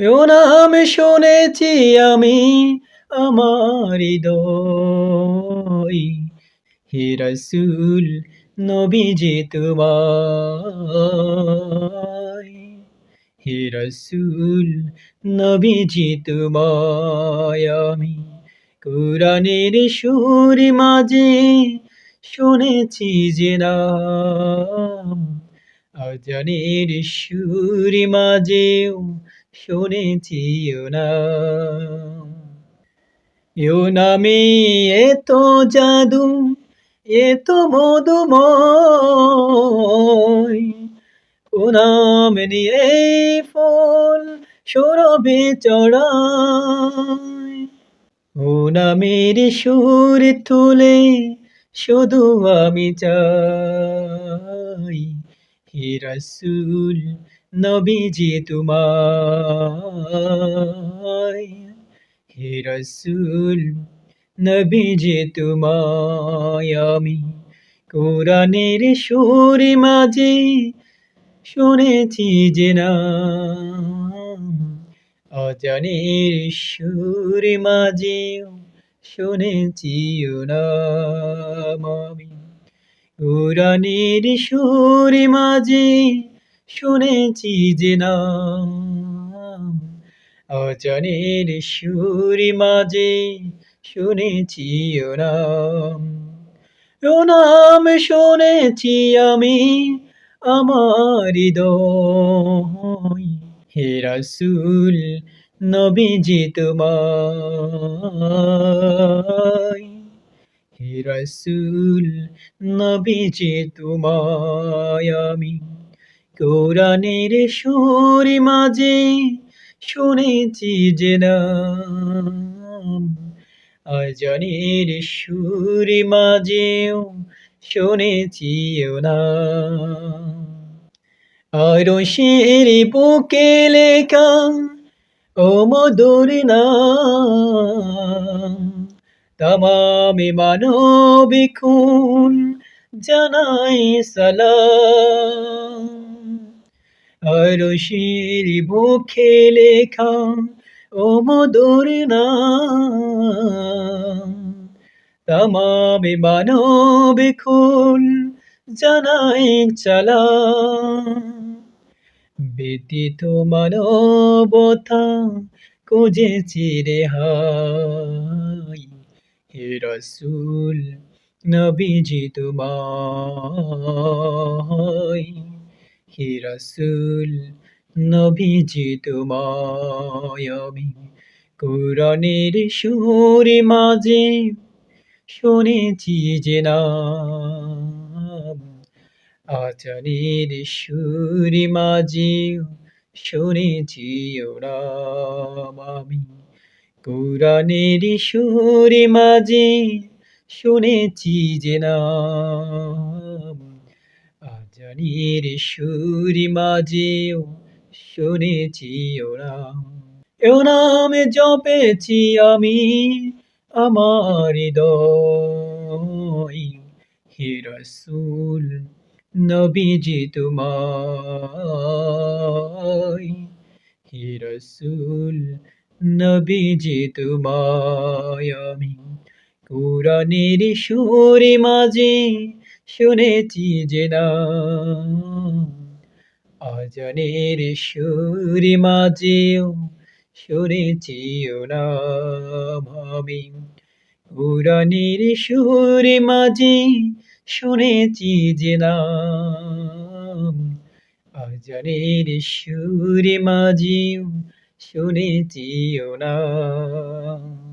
ও নাম শুনেছি আমি আমার হে রসুল নবীজি তোমায়। হে রসুল নবীজি তোমায়। আমি কোরআনের সুর মাঝে শুনেছি যে নাম। আজানের সুর মাঝেও শুনেছি ও নাম ও নামে এত জাদু, এত মধুময়। ও নাম নিয়ে ফল সরবে চড়ায়। ও নামের সুর তুলে শুধু আমি চাই। হে নবীজি তোমায়। হে রসুল, নবীজি তোমায় আমি কোরআনের সুর মাঝে শুনেছি যে না, অজানের সুর মাঝে শুনেছি নাম আমি। কোরআনের সুর মাঝে শুনেছি যে নাম অজানের সুর মাঝে শুনেছি ও নাম ও নাম শুনেছি আমি আমার হে রসুল, নবীজি তোমায়। হে রসুল, নবীজি তোমায় আমি কোরআনের সুর মাঝে শুনেছি যে নাম। আজানের সুর মাঝেও শুনেছি নাম। আরও শের বুকে লেখা ও মধুর নাম। তামামে মানবিকুন জানাই সালাম। আরশির বুকে লেখা, ও মধুর নাম। তামামে মানবিকুন জানাই চালাম। ব্যতীত মানবতা খুঁজেছি রে হাই, হে রসুল নবীজি তোমায়। হে রসুল নবীজি তোমায় আমি সুর মাঝে শুনেছি যে নাম। আচারের সুর মাঝে শুনেছি ও নাম। আমি কোরআনের সুর মাঝে শুনেছি যে নাম। আজানের সুর মাঝেও শুনেছি ও নাম ও নামে জপেছি আমি আমার হৃদয়। হে রসুল, নবীজি তোমায়। হে রসুল, নবীজি তোমায় আমি। কোরআনের সুরে মাঝে শুনেছি যে না। অজনের সুরে মাঝেও শুনেছি নাম আমি কোরআনের সুরে মাঝে শুনেছি যে না। অজনের সুরে মাঝেও শুনেছি নাম